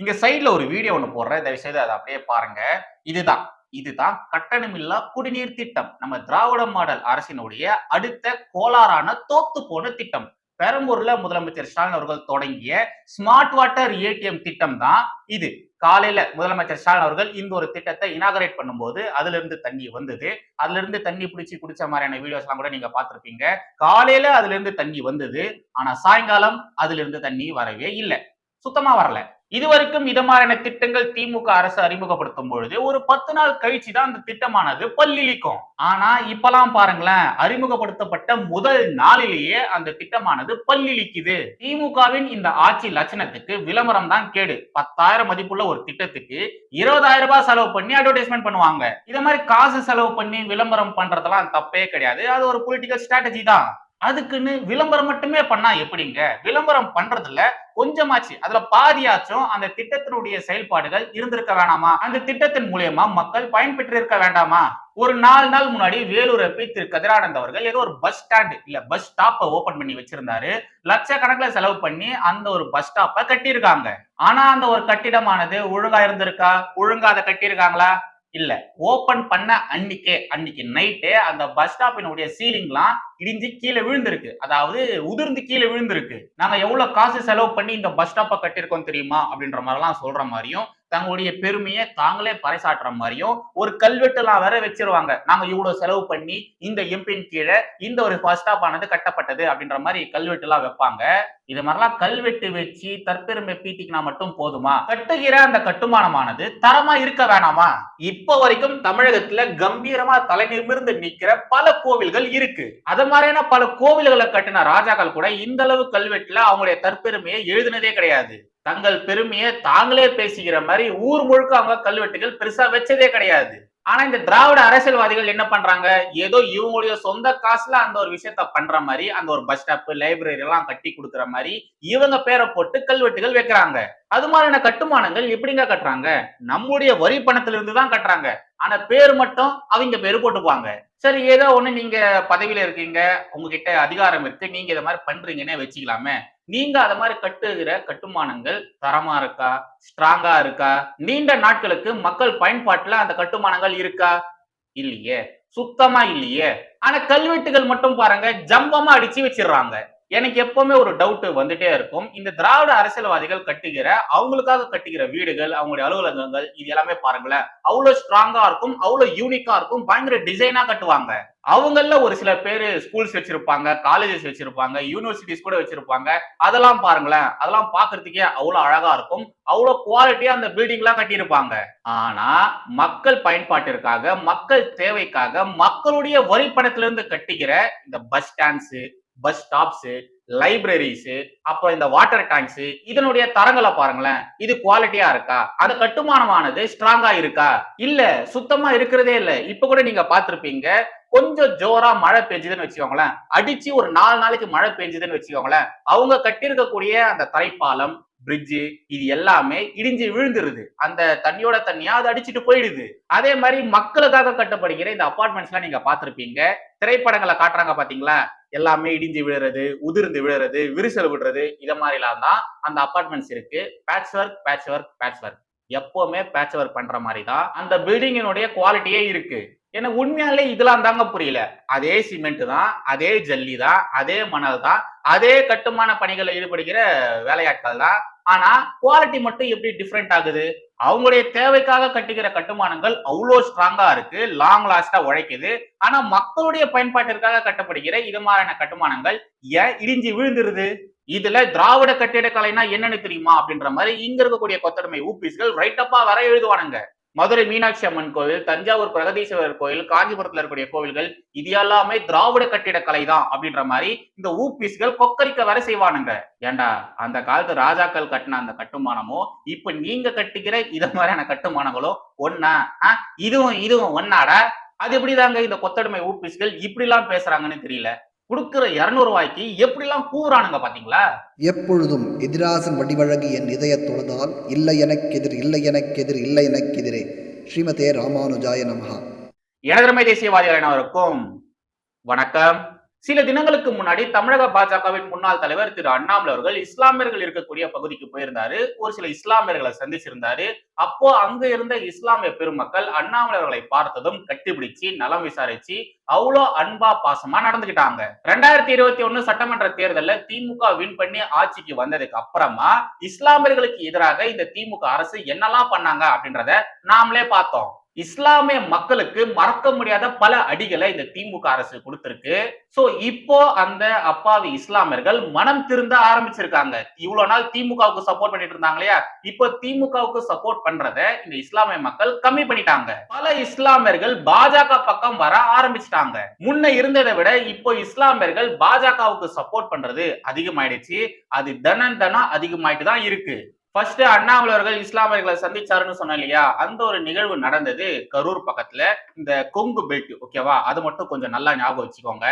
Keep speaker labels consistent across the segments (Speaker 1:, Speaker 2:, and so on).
Speaker 1: இங்க சைட்ல ஒரு வீடியோ ஒண்ணு போடுறேன். தயவு செய்து அதை அப்படியே பாருங்க. இதுதான். இதுதான் கட்டணமில்லா குடிநீர் திட்டம். நம்ம திராவிட மாடல் அரசினுடைய அடுத்த கோளாறான தோத்து போன திட்டம். பெரம்பூர்ல முதலமைச்சர் ஸ்டாலின் அவர்கள் தொடங்கிய ஸ்மார்ட் வாட்டர் ஏடிஎம் திட்டம் தான் இது. காலையில முதலமைச்சர் ஸ்டாலின் அவர்கள் இந்த ஒரு திட்டத்தை இனாகரேட் பண்ணும்போது அதுல இருந்து தண்ணி வந்தது. அதுல இருந்து தண்ணி பிடிச்சி குடிச்ச மாதிரியான வீடியோஸ் எல்லாம் கூட நீங்க பாத்திருப்பீங்க காலையில அதுல இருந்து தண்ணி வந்தது. ஆனா சாயங்காலம் அதுல இருந்து தண்ணி வரவே இல்லை. சுத்தமா வரல. இதுவரைக்கும் இது மாதிரியான திட்டங்கள் திமுக அரசு அறிமுகப்படுத்தும் பொழுது ஒரு பத்து நாள் கழிச்சு தான் அந்த திட்டமானது பல்லிழிக்கும் ஆனா இப்பெல்லாம் பாருங்களேன் அறிமுகப்படுத்தப்பட்ட முதல் நாளிலேயே அந்த திட்டமானது பல்லிழிக்குது திமுகவின் இந்த ஆட்சி லட்சணத்துக்கு விளம்பரம் தான் கேடு. பத்தாயிரம் மதிப்புள்ள ஒரு திட்டத்துக்கு இருபதாயிரம் ரூபாய் செலவு பண்ணி அட்வர்டைஸ்மெண்ட் பண்ணுவாங்க. இத மாதிரி காசு செலவு பண்ணி விளம்பரம் பண்றதெல்லாம் தப்பே கிடையாது. அது ஒரு பொலிட்டிக்கல் ஸ்ட்ராட்டஜி தான். அதுக்குன்னு விளம்பரம் மட்டுமே பண்ணா எப்படிங்க? விளம்பரம் பண்றதுல கொஞ்சமாச்சு. அதுல பாதியாச்சும் அந்த திட்டத்தினுடைய செயல்பாடுகள் இருந்திருக்க வேணாமா? அந்த திட்டத்தின் மூலியமா மக்கள் பயன்பெற்றிருக்க வேண்டாமா? ஒரு நாலு நாள் முன்னாடி வேலூர் எம்பி திரு கதிரானந்த் அவர்கள் ஏதோ ஒரு பஸ் ஸ்டாண்டு இல்ல பஸ் ஸ்டாப்பை ஓபன் பண்ணி வச்சிருந்தாரு. லட்சக்கணக்கில் செலவு பண்ணி அந்த ஒரு பஸ் ஸ்டாப்பை கட்டியிருக்காங்க. ஆனா அந்த ஒரு கட்டிடமானது ஒழுங்கா இருந்திருக்கா? ஒழுங்கா அதை கட்டியிருக்காங்களா? இல்ல. ஓபன் பண்ண அன்னைக்கு அன்னைக்கு நைட்டு அந்த பஸ் ஸ்டாப்பினுடைய சீலிங்லாம் இடிஞ்சு கீழே விழுந்திருக்கு. அதாவது உதிர்ந்து கீழே விழுந்திருக்கு. நாங்க எவ்வளவு காசு செலவு பண்ணி இந்த பஸ் ஸ்டாப்பை கட்டியிருக்கோம் தெரியுமா? அப்படின்ற மாதிரிலாம் சொல்ற மாதிரியும் தங்களுடைய பெருமையை தாங்களே பறைசாற்றுற மாதிரியும் ஒரு கல்வெட்டுலாம் வேற வச்சிருவாங்க. நாங்க இவ்வளவு செலவு பண்ணி இந்த எம்பின் கீழே இந்த ஒரு பஸ் ஸ்டாப் ஆனது கட்டப்பட்டது அப்படின்ற மாதிரி கல்வெட்டுலாம் வைப்பாங்க. இது மாதிரிலாம் கல்வெட்டு வச்சு தற்பெருமை பீட்டிக்கினா மட்டும் போதுமா? கட்டுகிற அந்த கட்டுமானமானது தரமா இருக்க வேணாமா? இப்ப வரைக்கும் தமிழகத்துல கம்பீரமா தலை நிமிர்ந்து நிக்கிற பல கோவில்கள் இருக்கு. அத மாதிரியான பல கோவில்களை கட்டின ராஜாக்கள் கூட இந்த அளவு கல்வெட்டுல அவங்களுடைய தற்பெருமையை எழுதினதே கிடையாது. தங்கள் பெருமையை தாங்களே பேசிக்கிற மாதிரி ஊர் முழுக்க அவங்க கல்வெட்டுகள் பெருசா வச்சதே கிடையாது. ஆனா இந்த திராவிட அரசியல்வாதிகள் என்ன பண்றாங்க? ஏதோ இவங்களுடைய சொந்த காசுல அந்த ஒரு விஷயத்த பண்ற மாதிரி அந்த ஒரு பஸ் ஸ்டாப் லைப்ரரி எல்லாம் கட்டி கொடுக்குற மாதிரி இவங்க பேரை போட்டு கல்வெட்டுகள் வைக்கிறாங்க. அது மாதிரியான கட்டுமானங்கள் எப்படிங்க கட்டுறாங்க? நம்முடைய வரி பணத்துல இருந்து தான் கட்டுறாங்க. ஆனா பேர் மட்டும் அவங்க பேரு போட்டுப்பாங்க சரி ஏதோ ஒண்ணு நீங்க பதவியில இருக்கீங்க உங்ககிட்ட அதிகாரம் இருக்கு நீங்க இதை மாதிரி பண்றீங்கன்னே வச்சுக்கலாமே. நீங்க அத மாதிரி கட்டுகிற கட்டுமானங்கள் தரமா இருக்கா? ஸ்ட்ராங்கா இருக்கா? நீண்ட நாட்களுக்கு மக்கள் பயன்பாட்டுல அந்த கட்டுமானங்கள் இருக்கா? இல்லையே. சுத்தமா இல்லையே. ஆனா கல்வெட்டுகள் மட்டும் பாருங்க ஜம்பமா அடிச்சு வச்சிடுறாங்க. எனக்கு எப்பவுமே ஒரு டவுட் வந்துட்டே இருக்கும். இந்த திராவிட அரசியல்வாதிகள் கட்டுகிற அவங்களுக்காக கட்டுகிற வீடுகள் அவங்களுடைய அலுவலகங்கள் இது எல்லாமே பாருங்களேன். அவ்வளவு ஸ்ட்ராங்கா இருக்கும் அவ்வளவு யூனிக்கா இருக்கும் பயங்கர டிசைனா கட்டுவாங்க. அவங்கள ஒரு சில பேர் ஸ்கூல்ஸ் வச்சிருப்பாங்க காலேஜஸ் வச்சிருப்பாங்க யூனிவர்சிட்டிஸ் கூட வச்சிருப்பாங்க. அதெல்லாம் பாருங்களேன் அதெல்லாம் பாக்குறதுக்கே அவ்வளவு அழகா இருக்கும். அவ்வளவு குவாலிட்டியா அந்த பில்டிங் எல்லாம் கட்டியிருப்பாங்க. ஆனா மக்கள் பயன்பாட்டிற்காக மக்கள் தேவைக்காக மக்களுடைய வரி பணத்திலிருந்து கட்டிக்கிற இந்த bus stands bus stops libraries அப்புறம் இந்த வாட்டர் டேங்க்ஸ் இதனுடைய தரங்களை பாருங்களேன். இது குவாலிட்டியா இருக்கா? அந்த கட்டுமானமானது ஸ்ட்ராங்கா இருக்கா? இல்ல சுத்தமா இருக்கிறதே இல்ல. இப்ப கூட நீங்க பாத்திருப்பீங்க கொஞ்சம் ஜோரா மழை பெஞ்சுதுன்னு வச்சுக்கோங்களேன். அடிச்சு ஒரு நாலு நாளைக்கு மழை பெஞ்சுதுன்னு வச்சுக்கோங்களேன். அவங்க கட்டியிருக்கக்கூடிய அந்த தரைப்பாலம் பிரிட்ஜு இது எல்லாமே இடிஞ்சு விழுந்துருது. அந்த தண்ணியோட தண்ணியா அது அடிச்சுட்டு போயிடுது. அதே மாதிரி மக்களுக்காக கட்டப்படுகிற இந்த அப்பார்ட்மெண்ட்ஸ்லாம் நீங்க பாத்திருப்பீங்க திரைப்படங்களை காட்டுறாங்க பாத்தீங்களா? எல்லாமே இடிஞ்சு விழுறது உதிர்ந்து விழுறது விரிசல் விடுறது இதை மாதிரிலாம் தான் அந்த அப்பார்ட்மெண்ட்ஸ் இருக்கு. Patch work patch work patch work எப்பவுமே பேட்ச் ஒர்க் பண்ற மாதிரி தான் அந்த பில்டிங்கினுடைய குவாலிட்டியே இருக்கு. எனக்கு உண்மையாலே இதெல்லாம் தாங்க புரியல. அதே சிமெண்ட் தான் அதே ஜல்லி தான் அதே மணல் தான் அதே கட்டுமான பணிகளில் ஈடுபடுகிற வேலையாட்கள் தான். ஆனா குவாலிட்டி மட்டும் எப்படி டிஃப்ரெண்ட் ஆகுது? அவங்களுடைய தேவைக்காக கட்டுகிற கட்டுமானங்கள் அவ்வளோ ஸ்ட்ராங்கா இருக்கு லாங் லாஸ்டா உழைக்குது. ஆனா மக்களுடைய பயன்பாட்டிற்காக கட்டப்படுகிற இது மாதிரியான கட்டுமானங்கள் ஏன் இடிஞ்சு விழுந்துருது? இதுல திராவிட கட்டிடக்கலைனா என்னன்னு தெரியுமா? அப்படின்ற மாதிரி இங்க இருக்கக்கூடிய கொத்தடிமை ஊபிஸ்கள் ரைட்டப்பா வர எழுதுவானுங்க. மதுரை மீனாட்சி அம்மன் கோவில் தஞ்சாவூர் பிரகதீஸ்வரர் கோவில் காஞ்சிபுரத்துல இருக்கக்கூடிய கோவில்கள் இது எல்லாமே திராவிட கட்டிடக்கலை தான் அப்படின்ற மாதிரி இந்த ஊப்பீஸ்கள் கொக்கரிக்க வர செய்வானுங்க. ஏண்டா அந்த காலத்து ராஜாக்கள் கட்டின அந்த கட்டுமானமோ இப்ப நீங்க கட்டிக்கிற இத மாதிரியான கட்டுமானங்களோ ஒன்னா ஆ, இதுவும் இதுவும் ஒன்னாடா அது எப்படிதாங்க இந்த கொத்தடிமை ஊப்பீஸ்கள் இப்படி எல்லாம் பேசுறாங்கன்னு தெரியல. கொடுக்கிற இருநூறு ரூபாய்க்கு எப்படி எல்லாம் கூறானுங்க பாத்தீங்களா?
Speaker 2: எப்பொழுதும் எதிராசன் வடிவழகு என் இதயத் தொழுதால் இல்லை எனக்கெதிர் இல்லை எனக்கெதிர் இல்லை எனக்கெதிரே ஸ்ரீமதே ராமானுஜாய நமஹா.
Speaker 1: எனதரமை தேசியவாதிகள் அனைவருக்கும் வணக்கம். சில தினங்களுக்கு முன்னாடி தமிழக பாஜகவின் முன்னாள் தலைவர் திரு அண்ணாமலை அவர்கள் இஸ்லாமியர்கள் இருக்கக்கூடிய பகுதிக்கு போயிருந்தாரு. ஒரு சில இஸ்லாமியர்களை சந்திச்சிருந்தாரு. அப்போ அங்க இருந்த இஸ்லாமிய பெருமக்கள் அண்ணாமலை அவர்களை பார்த்ததும் கட்டிபிடிச்சு நலம் விசாரிச்சு அவ்வளோ அன்பா பாசமா நடந்துகிட்டாங்க ரெண்டாயிரத்தி இருபத்தி ஒண்ணு சட்டமன்ற தேர்தலில் திமுக வின் பண்ணி ஆட்சிக்கு வந்ததுக்கு அப்புறமா இஸ்லாமியர்களுக்கு எதிராக இந்த திமுக அரசு என்னெல்லாம் பண்ணாங்க அப்படின்றத நாமளே பார்த்தோம். இஸ்லாமிய மக்களுக்கு மறக்க முடியாத பல அடிகளை இந்த திமுக அரசு கொடுத்திருக்கு. சோ இப்போ அந்த அப்பாவி இஸ்லாமியர்கள் மனம் திருந்த ஆரம்பிச்சிருக்காங்க. இவ்வளவு நாள் திமுகவுக்கு சப்போர்ட் பண்ணிட்டு இருந்தாங்க இல்லையா இப்போ திமுகவுக்கு சப்போர்ட் பண்றத இந்த இஸ்லாமிய மக்கள் கம்மி பண்ணிட்டாங்க. பல இஸ்லாமியர்கள் பாஜக பக்கம் வர ஆரம்பிச்சிட்டாங்க. முன்ன இருந்ததை விட இப்போ இஸ்லாமியர்கள் பாஜகவுக்கு சப்போர்ட் பண்றது அதிகமாயிடுச்சு. அது தனம் தனம் அதிகமாயிட்டு தான் இருக்கு. ஃபர்ஸ்ட் அண்ணாமலை அவர்கள் இஸ்லாமியர்களை சந்திச்சாருன்னு சொன்னேன் இல்லையா? அந்த ஒரு நிகழ்வு நடந்தது கரூர் பக்கத்துல இந்த கொங்கு பெல்ட் ஓகேவா அது மட்டும் கொஞ்சம் நல்லா ஞாபகம் வச்சுக்கோங்க.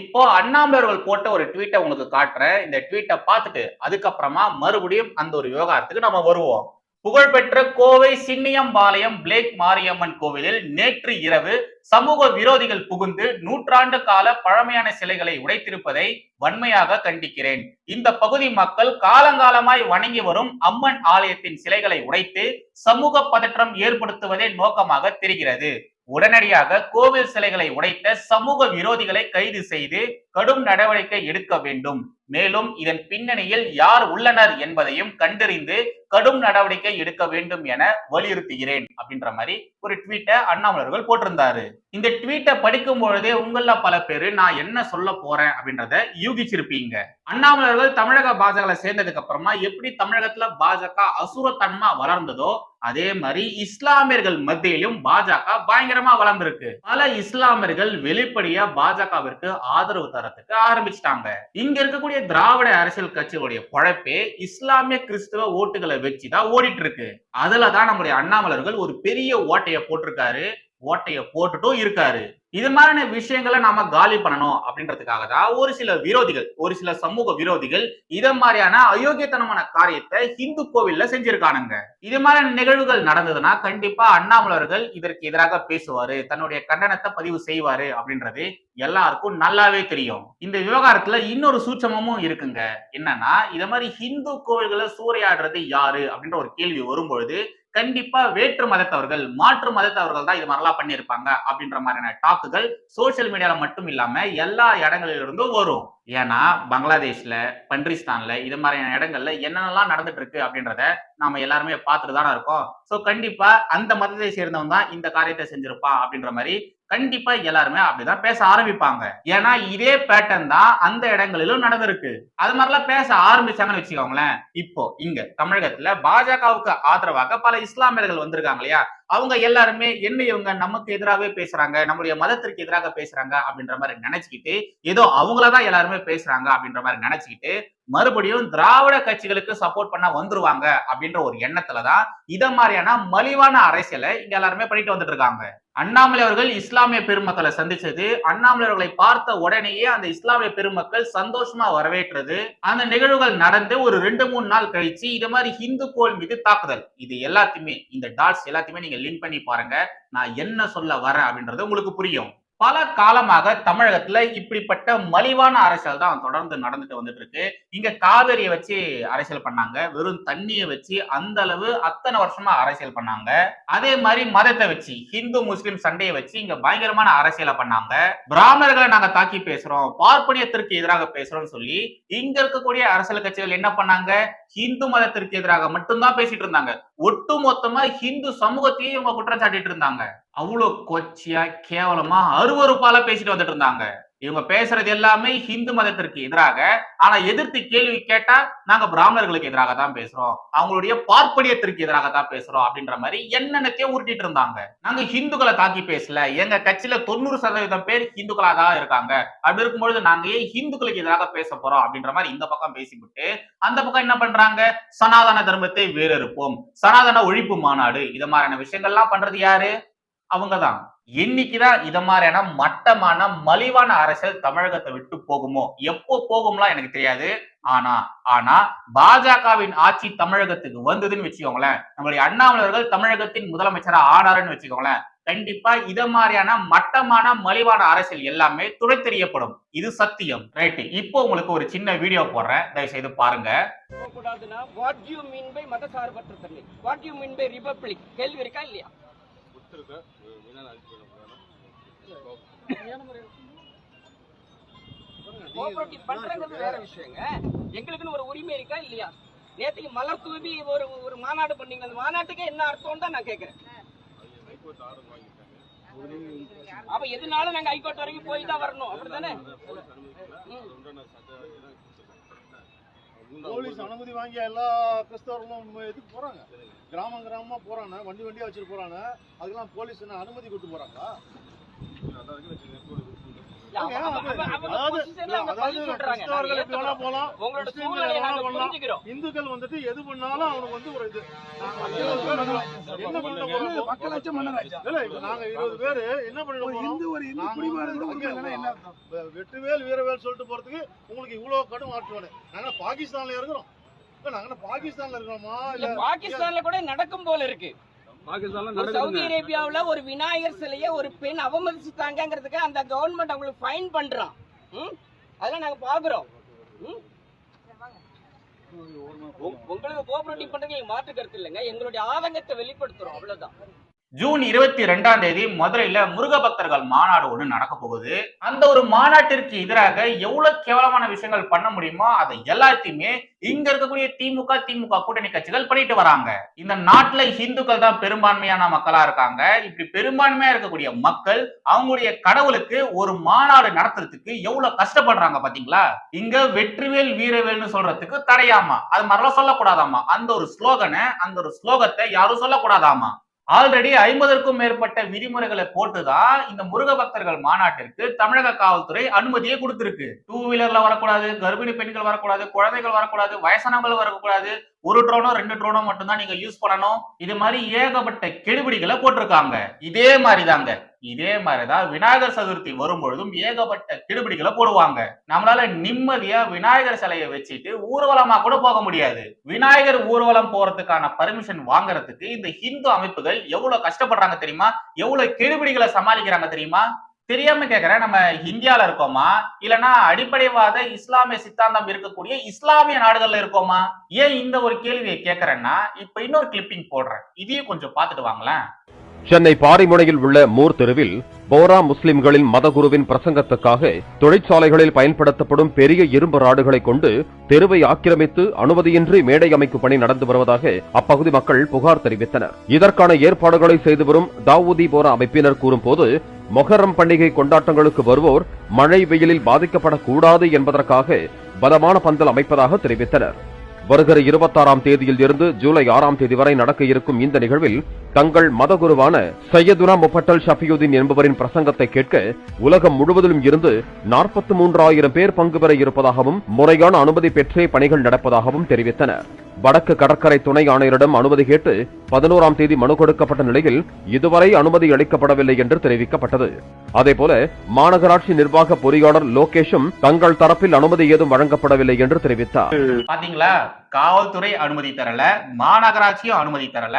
Speaker 1: இப்போ அண்ணாமலை அவர்கள் போட்ட ஒரு ட்வீட்டை உங்களுக்கு காட்டுறேன். இந்த ட்வீட்டை பார்த்துட்டு அதுக்கப்புறமா மறுபடியும் அந்த ஒரு விவகாரத்துக்கு நம்ம வருவோம். புகழ்பெற்ற கோவை சின்னியம்பாளையம் பிளேக் மாரியம்மன் கோவிலில் நேற்று இரவு சமூக விரோதிகள் புகுந்து நூற்றாண்டு கால பழமையான சிலைகளை உடைத்திருப்பதை வன்மையாக கண்டிக்கிறேன். இந்த பகுதி மக்கள் காலங்காலமாய் வணங்கி வரும் அம்மன் ஆலயத்தின் சிலைகளை உடைத்து சமூக பதற்றம் ஏற்படுத்துவதே நோக்கமாக தெரிகிறது. உடனடியாக கோவில் சிலைகளை உடைத்த சமூக விரோதிகளை கைது செய்து கடும் நடவடிக்கை எடுக்க வேண்டும். மேலும் இதன் பின்னணியில் யார் உள்ளனர் என்பதையும் கண்டறிந்து கடும் நடவடிக்கை எடுக்க வேண்டும் என வலியுறுத்துகிறேன் அப்படின்ற மாதிரி ஒரு ட்வீட்டை அண்ணாமலர்கள் போட்டிருந்தாரு. இந்த ட்வீட்டை படிக்கும் பொழுதே உங்கள பல பேரு நான் என்ன சொல்ல போறேன் அப்படின்றத யூகிச்சிருப்பீங்க. அண்ணாமலர்கள் தமிழக பாஜக சேர்ந்ததுக்கு அப்புறமா எப்படி தமிழகத்துல பாஜக அசுரத்தன்மா வளர்ந்ததோ அதே மாதிரி இஸ்லாமியர்கள் மத்தியிலும் பாஜக பயங்கரமா வளர்ந்திருக்கு. பல இஸ்லாமியர்கள் வெளிப்படையா பாஜகவிற்கு ஆதரவு தரத்துக்கு ஆரம்பிச்சிட்டாங்க. இங்க இருக்கக்கூடிய திராவிட அரசியல் கட்சிகளுடைய பழப்பே இஸ்லாமிய கிறிஸ்தவ ஓட்டுகளை வச்சுதான் ஓடிட்டு இருக்கு அதுலதான் நம்முடைய அண்ணாமலர்கள் ஒரு பெரிய ஓட்டைய போட்டிருக்காரு. ஓட்டைய போட்டுட்டும் இருக்காரு. இது மாதிரியான விஷயங்களை நாம காலி பண்ணணும் அப்படின்றதுக்காக தான் ஒரு சில விரோதிகள் ஒரு சில சமூக விரோதிகள் இத மாதிரியான அயோக்கியத்தனமான காரியத்தை ஹிந்து கோவில்ல செஞ்சிருக்கானுங்க. இது மாதிரியான நிகழ்வுகள் நடந்ததுன்னா கண்டிப்பா அண்ணாமலர்கள் இதற்கு எதிராக பேசுவாரு தன்னுடைய கண்டனத்தை பதிவு செய்வாரு அப்படின்றது எல்லாருக்கும் நல்லாவே தெரியும். இந்த விவகாரத்துல இன்னொரு சூட்சமும் இருக்குங்க. என்னன்னா இத மாதிரி ஹிந்து கோவில்களை சூறையாடுறது யாரு அப்படின்ற ஒரு கேள்வி வரும்பொழுது கண்டிப்பா வேற்று மதத்தவர்கள் மாற்று மதத்தவர்கள் தான் இது மாதிரிலாம் பண்ணியிருப்பாங்க அப்படின்ற மாதிரியான டாக்குகள் சோசியல் மீடியால மட்டும் இல்லாம எல்லா இடங்களில இருந்தும் வரும். ஏன்னா பங்களாதேஷ்ல பன்றிஸ்தான்ல இது மாதிரியான இடங்கள்ல என்னென்னலாம் நடந்துட்டு இருக்கு அப்படின்றத நாம எல்லாருமே பார்த்துட்டு தானே இருக்கோம். ஸோ கண்டிப்பா அந்த மதத்தை சேர்ந்தவன் தான் இந்த காரியத்தை செஞ்சிருப்பான் அப்படின்ற மாதிரி கண்டிப்பா எல்லாருமே அப்படிதான் பேச ஆரம்பிப்பாங்க. ஏன்னா இதே பேட்டர்ன் தான் அந்த இடங்களிலும் நடந்திருக்கு. அது மாதிரிலாம் பேச ஆரம்பிச்சாங்கன்னு வச்சுக்கோங்களேன். இப்போ இங்க தமிழகத்துல பாஜகவுக்கு ஆதரவாக பல இஸ்லாமியர்கள் வந்திருக்காங்க இல்லையா? அவங்க எல்லாருமே என்ன இவங்க? நமக்கு எதிராகவே பேசுறாங்க. நம்முடைய மதத்திற்கு எதிராக பேசுறாங்க. அப்படின்ற மாதிரி நினைச்சுக்கிட்டு ஏதோ அவங்களதான் எல்லாருமே பேசுறாங்க அப்படின்ற மாதிரி நினைச்சுக்கிட்டு மறுபடியும் திராவிட கட்சிகளுக்கு சப்போர்ட் பண்ண வந்துருவாங்க அப்படின்ற ஒரு எண்ணத்துலதான் இத மாதிரியான மலிவான அரசியலை இங்க எல்லாருமே பண்ணிட்டு வந்துட்டு இருக்காங்க. அண்ணாமலை அவர்கள் இஸ்லாமிய பெருமக்களை சந்திச்சது. அண்ணாமலை அவர்களை பார்த்த உடனேயே அந்த இஸ்லாமிய பெருமக்கள் சந்தோஷமா வரவேற்றது. அந்த நிகழ்வுகள் நடந்து ஒரு ரெண்டு மூணு நாள் கழிச்சு இது மாதிரி ஹிந்து கோள் மீது தாக்குதல். இது எல்லாத்தையுமே இந்த டாட்ஸ் எல்லாத்தையுமே நீங்க லிங்க் பண்ணி பாருங்க. நான் என்ன சொல்ல வரேன் அப்படின்றது உங்களுக்கு புரியும். பல காலமாக தமிழகத்துல இப்படிப்பட்ட மலிவான அரசியல் தான் தொடர்ந்து நடந்துட்டு வந்துட்டு இருக்கு இங்க காவேரியை வச்சு அரசியல் பண்ணாங்க. வெறும் தண்ணியை வச்சு அந்த அளவு அத்தனை வருஷமா அரசியல் பண்ணாங்க. அதே மாதிரி மதத்தை வச்சு ஹிந்து முஸ்லிம் சண்டையை வச்சு இங்க பயங்கரமான அரசியலை பண்ணாங்க. பிராமணர்களை நாங்க தாக்கி பேசுறோம். பார்ப்பனியத்திற்கு எதிராக பேசுறோம்னு சொல்லி இங்க இருக்கக்கூடிய அரசியல் கட்சிகள் என்ன பண்ணாங்க? ஹிந்து மதத்திற்கு எதிராக மட்டும்தான் பேசிட்டு இருந்தாங்க. ஒட்டு மொத்தமா ஹிந்து சமூகத்தையும் இவங்க குற்றம் சாட்டிட்டு இருந்தாங்க. அவ்வளோ கொச்சியா கேவலமா அருவறுப்பால பேசிட்டு வந்துட்டு இருந்தாங்க. இவங்க பேசுறது எல்லாமே ஹிந்து மதத்திற்கு எதிராக. ஆனா எதிர்த்து கேள்வி கேட்டா நாங்க பிராமணர்களுக்கு எதிராக தான் பேசுறோம். அவங்களுடைய பார்ப்பனியத்திற்கு எதிராக தான் பேசுறோம் அப்படின்ற மாதிரி என்னென்னத்தையும் உருட்டிட்டு இருந்தாங்க. நாங்க ஹிந்துக்களை தாக்கி பேசல. எங்க கட்சியில தொண்ணூறு சதவீதம் பேர் ஹிந்துக்களா தான் இருக்காங்க. அப்படி இருக்கும்பொழுது நாங்க ஏன் ஹிந்துக்களுக்கு எதிராக பேச போறோம் அப்படின்ற மாதிரி இந்த பக்கம் பேசிவிட்டு அந்த பக்கம் என்ன பண்றாங்க? சனாதன தர்மத்தை வேறறுப்போம் சனாதன ஒழிப்பு மாநாடு. இது மாதிரியான விஷயங்கள்லாம் பண்றது யாரு? அவங்கதான். என்னைக்குதான் இத மாதிரியான மட்டமான மலிவான அரசியல் தமிழகத்தை விட்டு போகுமோ எப்போ போகும்லாம் எனக்கு தெரியாது. ஆனா ஆனா பாஜகவின் ஆட்சி தமிழகத்துக்கு வந்ததுன்னு வச்சுக்கோங்களேன். நம்மளுடைய அண்ணாமலர்கள் தமிழகத்தின் முதலமைச்சரா ஆனாருன்னு வச்சுக்கோங்களேன். கண்டிப்பா இத மாதிரியான மட்டமான மலிவான அரசியல் எல்லாமே துடைத்தெறியப்படும் இது சத்தியம். ரைட் இப்போ உங்களுக்கு ஒரு சின்ன வீடியோ போடுறேன். தயவு செய்து பாருங்க.
Speaker 3: போகக்கூடாதுன்னா வாட் யூ மீன் பை மதசார்பற்ற தன்மை? What you mean by republic கேள்வி இருக்கா இல்லையா? கோஆபரேட்டிவ் பண்றங்கிறது வேற விஷயங்க. எங்களுக்குன்னு ஒரு உரிமை இருக்கா இல்லையா? நேத்துக்கு மலர் தூவி ஒரு ஒரு மாநாடு பண்ணீங்க. அந்த மாநாட்டுக்கு என்ன அர்த்தம் தான் நான் கேக்குறேன். அப்ப எதுனாலும் நாங்க ஹைகோர்ட் வரைக்கும் போய் தான் வரணும். அப்படித்தானே.
Speaker 4: போலீஸ் அனுமதி வாங்கி எல்லா கிறிஸ்தவர்களும் இதுக்கு போறாங்க. கிராமம் கிராமமா போறாங்க. வண்டி வண்டியா வச்சுட்டு போறாங்க. அதுக்கெல்லாம் போலீஸ் என்ன அனுமதி கொடுத்து போறாங்களா? இந்துக்கள் வந்துட்டு எது பண்ணாலும் அவனுக்கு வந்து ஒரு இது. நாங்க இருபது பேர். என்ன பண்ண போறோம் இல்ல இப்ப நாங்க இருபது பேரு என்ன பண்ண போறோம் நாங்க வந்து அங்க வெ- வெற்றிவேல் வீரவேல் சொல்லிட்டு போறதுக்கு உங்களுக்கு இவ்வளவு கடும் ஆற்றுவானு நாங்க பாகிஸ்தான்ல இருக்கிறோம் நாங்க பாகிஸ்தான்ல இருக்கிறோமா
Speaker 3: இல்ல பாகிஸ்தான்ல கூட நடக்கும் போல இருக்கு ஒரு சவுதி அரேபியாவுல ஒரு விநாயகர் சிலைய ஒரு பெண் அவமதிச்சுட்டாங்கிறதுக்கு அந்த கவர்மெண்ட் அவங்களுக்கு ஃபைன் பண்றான்? அதெல்லாம் நாங்க பாக்குறோம் உங்களுக்கு கோபுரம் பண்றீங்க எங்க மாற்று கருத்து இல்லைங்க. எங்களுடைய ஆதங்கத்தை வெளிப்படுத்துறோம். அவ்வளவுதான்.
Speaker 1: ஜூன் இருபத்தி ரெண்டாம் தேதி மதுரையில முருக பக்தர்கள் மாநாடு ஒண்ணு நடக்க போகுது. அந்த ஒரு மாநாட்டிற்கு எதிராக எவ்வளவு கேவலமான விஷயங்கள் பண்ண முடியுமோ அதை எல்லாத்தையுமே இங்க இருக்கக்கூடிய திமுக திமுக கூட்டணி கட்சிகள் பண்ணிட்டு வராங்க. இந்த நாட்டுல இந்துக்கள் தான் பெரும்பான்மையான மக்களா இருக்காங்க. இப்படி பெரும்பான்மையா இருக்கக்கூடிய மக்கள் அவங்களுடைய கடவுளுக்கு ஒரு மாநாடு நடத்துறதுக்கு எவ்வளவு கஷ்டப்படுறாங்க பாத்தீங்களா? இங்க வெற்றிவேல் வீரவேல்னு சொல்றதுக்கு தடையாமா? அது மாதிரிலாம் சொல்லக்கூடாதாமா? அந்த ஒரு ஸ்லோகனை அந்த ஒரு ஸ்லோகத்தை யாரும் சொல்லக்கூடாதாமா? ஆல்ரெடி ஐம்பதற்கும் மேற்பட்ட விதிமுறைகளை போட்டுதான் இந்த முருக பக்தர்கள் மாநாட்டிற்கு தமிழக காவல்துறை அனுமதியை கொடுத்திருக்கு. டூ வீலர்ல வரக்கூடாது கர்ப்பிணி பெண்கள் வரக்கூடாது குழந்தைகள் வரக்கூடாது வயசானவங்கள் வரக்கூடாது. ஒரு ட்ரோனோ ரெண்டு ட்ரோனோ மட்டும்தான் நீங்க யூஸ் பண்ணணும். இது மாதிரி ஏகப்பட்ட கெடுபிடிகளை போட்டிருக்காங்க. இதே மாதிரிதாங்க. இதே மாதிரிதான் விநாயகர் சதுர்த்தி வரும்பொழுதும் ஏகப்பட்ட கெடுபிடிகளை போடுவாங்க. நம்மளால நிம்மதியா விநாயகர் சிலையை வச்சுட்டு ஊர்வலமா கூட போக முடியாது. விநாயகர் ஊர்வலம் போறதுக்கான பர்மிஷன் வாங்குறதுக்கு இந்த ஹிந்து அமைப்புகள் எவ்வளவு கஷ்டப்படுறாங்க தெரியுமா? எவ்வளவு கெடுபிடிகளை சமாளிக்கிறாங்க தெரியுமா? தெரியாம கேக்குறேன். நம்ம இந்தியால இருக்கோமா? இல்லனா அடிப்படைவாத இஸ்லாமிய சித்தாந்தம் இருக்கக்கூடிய இஸ்லாமிய நாடுகள்ல இருக்கோமா? ஏன் இந்த ஒரு கேள்வியை கேக்குறேன்னா இப்ப இன்னொரு கிளிப்பிங் போடுறேன். இதையும் கொஞ்சம் பார்த்துட்டு வாங்களேன்.
Speaker 5: சென்னை பாரிமுனையில் உள்ள மூர் தெருவில் போரா முஸ்லிம்களின் மதகுருவின் பிரசங்கத்துக்காக தொழிற்சாலைகளில் பயன்படுத்தப்படும் பெரிய இரும்பு ராடுகளை கொண்டு தெருவை ஆக்கிரமித்து அனுமதியின்றி மேடை அமைக்கும் பணி நடந்து வருவதாக அப்பகுதி மக்கள் புகார் தெரிவித்தனர். இதற்கான ஏற்பாடுகளை செய்து வரும் தாவூதி போரா அமைப்பினர் கூறும்போது மொஹரம் பண்டிகை கொண்டாட்டங்களுக்கு வருவோர் மழை வெயிலில் பாதிக்கப்படக்கூடாது என்பதற்காக பலமான பந்தல் அமைப்பதாக தெரிவித்தனர். வருகிற இருபத்தாறாம் தேதியில் இருந்து ஜூலை ஆறாம் தேதி வரை நடக்க இருக்கும் இந்த நிகழ்வில் தங்கள் மதகுருவான சையதுனா முப்பட்டல் ஷபியுதீன் என்பவரின் பிரசங்கத்தை கேட்க உலகம் முழுவதிலும் இருந்து நாற்பத்தி மூன்றாயிரம் பேர் பங்கு பெற இருப்பதாகவும் முறையான அனுமதி பெற்றே பணிகள் நடப்பதாகவும் தெரிவித்தனர் வடக்கு கடற்கரை துணை ஆணையரிடம் அனுமதி கேட்டு பதினோராம் தேதி மனு கொடுக்கப்பட்ட நிலையில் இதுவரை அனுமதி அளிக்கப்படவில்லை என்று தெரிவிக்கப்பட்டது. அதேபோல மாநகராட்சி நிர்வாக பொறியாளர் லோகேஷும் தங்கள் தரப்பில் அனுமதி ஏதும் வழங்கப்படவில்லை என்று தெரிவித்தார்.
Speaker 1: பாத்தீங்களா? காவல்துறை அனுமதி தரல மாநகராட்சியும் அனுமதி தரல.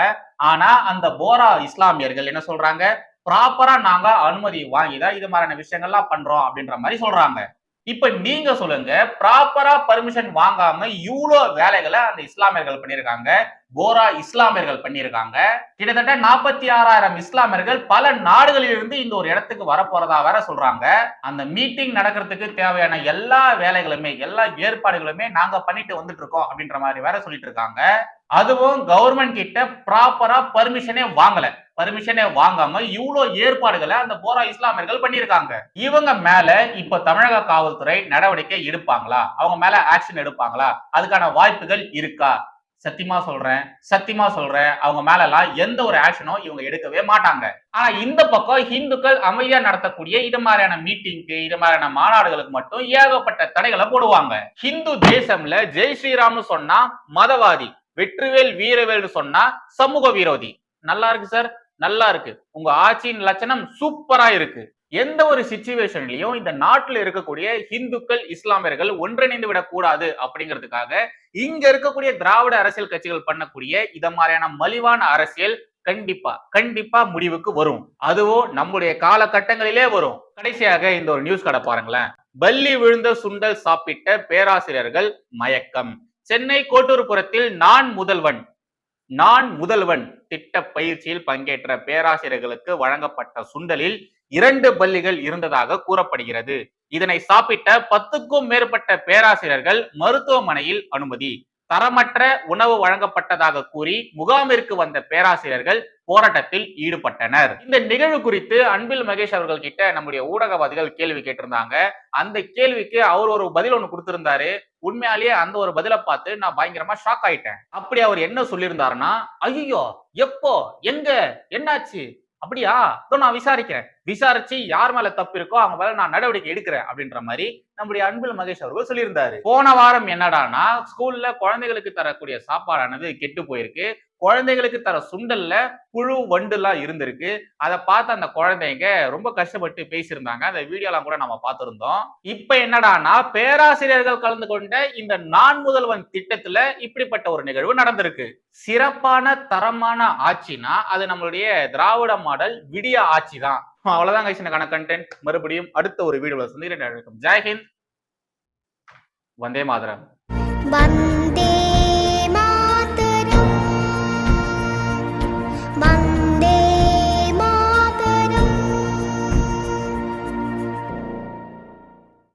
Speaker 1: ஆனா அந்த போரா இஸ்லாமியர்கள் என்ன சொல்றாங்க? ப்ராப்பரா நாங்க அனுமதி வாங்கிதான் இது மாதிரியான விஷயங்கள்லாம் பண்றோம் அப்படின்ற மாதிரி சொல்றாங்க. இப்ப நீங்க சொல்லுங்க ப்ராப்பரா பர்மிஷன் வாங்காம இவ்வளோ வேலைகளை அந்த இஸ்லாமியர்கள் பண்ணியிருக்காங்க. போரா இஸ்லாமியர்கள் பண்ணியிருக்காங்க. கிட்டத்தட்ட நாற்பத்தி ஆறாயிரம் இஸ்லாமியர்கள் பல நாடுகளிலிருந்து இந்த ஒரு இடத்துக்கு வர வேற சொல்றாங்க. அந்த மீட்டிங் நடக்கிறதுக்கு தேவையான எல்லா வேலைகளுமே எல்லா ஏற்பாடுகளுமே நாங்க பண்ணிட்டு வந்துட்டு இருக்கோம் அப்படின்ற மாதிரி வேற சொல்லிட்டு இருக்காங்க அதுவும் கவர்மெண்ட் கிட்ட ப்ராப்பரா பர்மிஷனே வாங்கல. பர்மிஷனே வாங்காம இவ்வளோ ஏற்பாடுகளை அந்த போரா இஸ்லாமியர்கள் பண்ணியிருக்காங்க. இவங்க மேல இப்ப தமிழக காவல்துறை நடவடிக்கை எடுப்பாங்களா? அவங்க மேல ஆக்ஷன் எடுப்பாங்களா? அதுக்கான வாய்ப்புகள் இருக்கா? சத்தியமா சொல்றேன் சத்தியமா சொல்றேன். அவங்க மேல எல்லாம் எந்த ஒரு ஆக்ஷனும் இவங்க எடுக்கவே மாட்டாங்க. ஆனா இந்த பக்கம் இந்துக்கள் அமைதியா நடத்தக்கூடிய இது மாதிரியான மீட்டிங்க்கு இது மாதிரியான மாநாடுகளுக்கு மட்டும் ஏகப்பட்ட தடைகளை போடுவாங்க. ஹிந்து தேசம்ல ஜெய் ஸ்ரீராம்னு சொன்னா மதவாதி வெற்றிவேல் வீரவேல்னு சொன்னா சமூக விரோதி. நல்லா இருக்கு சார் நல்லா இருக்கு. உங்க ஆட்சியின் லட்சணம் சூப்பரா இருக்கு. எந்த ஒரு சுச்சுவேஷன்லயும் இந்த நாட்டில் இருக்கக்கூடிய இந்துக்கள் இஸ்லாமியர்கள் ஒன்றிணைந்து விடக்கூடாது அப்படிங்கிறதுக்காக இங்க இருக்கக்கூடிய திராவிட அரசியல் கட்சிகள் பண்ணக்கூடிய இத மாதிரியான மலிவான அரசியல் கண்டிப்பா கண்டிப்பா முடிவுக்கு வரும். அதுவும் நம்முடைய காலகட்டங்களிலே வரும். கடைசியாக இந்த ஒரு நியூஸ் கடை பாருங்களேன். பல்லி விழுந்த சுண்டல் சாப்பிட்ட பேராசிரியர்கள் மயக்கம். சென்னை கோட்டூர்புரத்தில் நான் முதல்வன் நான் முதல்வன் திட்ட பயிற்சியில் பங்கேற்ற பேராசிரியர்களுக்கு வழங்கப்பட்ட சுண்டலில் இரண்டு பல்லிகள் இருந்ததாக கூறப்படுகிறது. இதனை சாப்பிட்ட பத்துக்கும் மேற்பட்ட பேராசிரியர்கள் மருத்துவமனையில் அனுமதி. தரமற்ற உணவு வழங்கப்பட்டதாக கூறி முகாமிற்கு வந்த பேராசிரியர்கள் போராட்டத்தில் ஈடுபட்டனர். இந்த நிகழ்வு குறித்து அன்பில் மகேஷ் அவர்கள் கிட்ட நம்முடைய ஊடகவாதிகள் கேள்வி கேட்டிருந்தாங்க. அந்த கேள்விக்கு அவர் ஒரு பதில் ஒன்று கொடுத்திருந்தாரு. உண்மையாலேயே அந்த ஒரு பதிலை பார்த்து நான் பயங்கரமா ஷாக் ஆயிட்டேன். அப்படி அவர் என்ன சொல்லியிருந்தாருன்னா ஐயோ எப்போ? எங்க? என்னாச்சு? அப்படியா? நான் விசாரிக்கிறேன். விசாரிச்சு யார் மேல தப்பு இருக்கோ அவங்க மேல நான் நடவடிக்கை எடுக்கிறேன் அப்படின்ற மாதிரி நம்முடைய அன்பில் மகேஷ் அவர்கள் சொல்லியிருந்தாரு. போன வாரம் என்னடானா ஸ்கூல்ல குழந்தைகளுக்கு தரக்கூடிய சாப்பாடானது கெட்டு போயிருக்கு. குழந்தைகளுக்கு தர சுண்டல்ல புழு வண்டு எல்லாம் இருந்திருக்கு. அதை பார்த்து அந்த குழந்தைங்க ரொம்ப கஷ்டப்பட்டு பேசியிருந்தாங்க. அந்த வீடியோலாம் கூட நம்ம பார்த்திருந்தோம். இப்ப என்னடானா பேராசிரியர்கள் கலந்து கொண்ட இந்த நான் முதல்வன் திட்டத்துல இப்படிப்பட்ட ஒரு நிகழ்வு நடந்திருக்கு. சிறப்பான தரமான ஆட்சினா அது நம்மளுடைய திராவிட மாடல் விடிய ஆட்சி தான். அவ்வளவுதான் கைஸ் எனக்கான கண்டென்ட் மறுபடியும் அடுத்த ஒரு வீடியோவில் சந்திக்கிறேன். ஜெய்ஹிந்த் வந்தே மாதரம்.